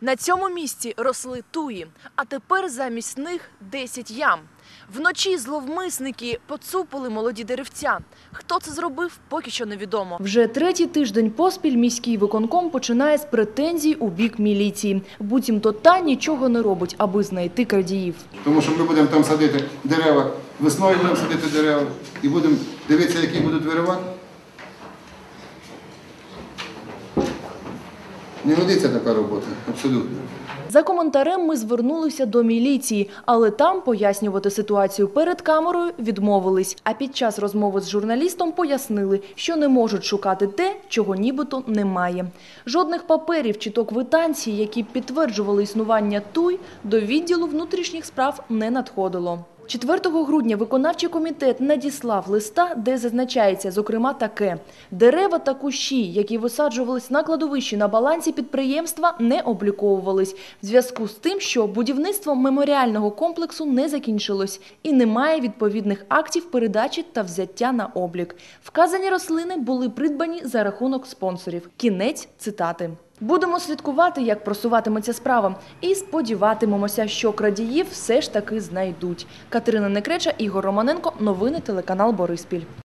На цьому місці росли туї, а тепер замість них 10 ям. Вночі зловмисники поцупили молоді деревця. Хто це зробив, поки що невідомо. Вже третій тиждень поспіль міський виконком починає з претензій у бік міліції. Буцімто та нічого не робить, аби знайти крадіїв. Тому що ми будемо там садити дерева, весною будемо садити дерева і будемо дивитися, які будуть виривати. Не годиться така робота, абсолютно. За коментарем ми звернулися до міліції, але там пояснювати ситуацію перед камерою відмовились. А під час розмови з журналістом пояснили, що не можуть шукати те, чого нібито немає. Жодних паперів чи то квитанцій, які підтверджували існування туй, до відділу внутрішніх справ не надходило. 4 грудня виконавчий комітет надіслав листа, де зазначається, зокрема, таке: дерева та кущі, які висаджувались на кладовищі на балансі підприємства, не обліковувались в зв'язку з тим, що будівництво меморіального комплексу не закінчилось і немає відповідних актів передачі та взяття на облік. Вказані рослини були придбані за рахунок спонсорів. Кінець цитати. Будемо слідкувати, як просуватиметься справа, і сподіватимемося, що крадіїв все ж таки знайдуть. Катерина Некреча, Ігор Романенко. Новини телеканал Бориспіль.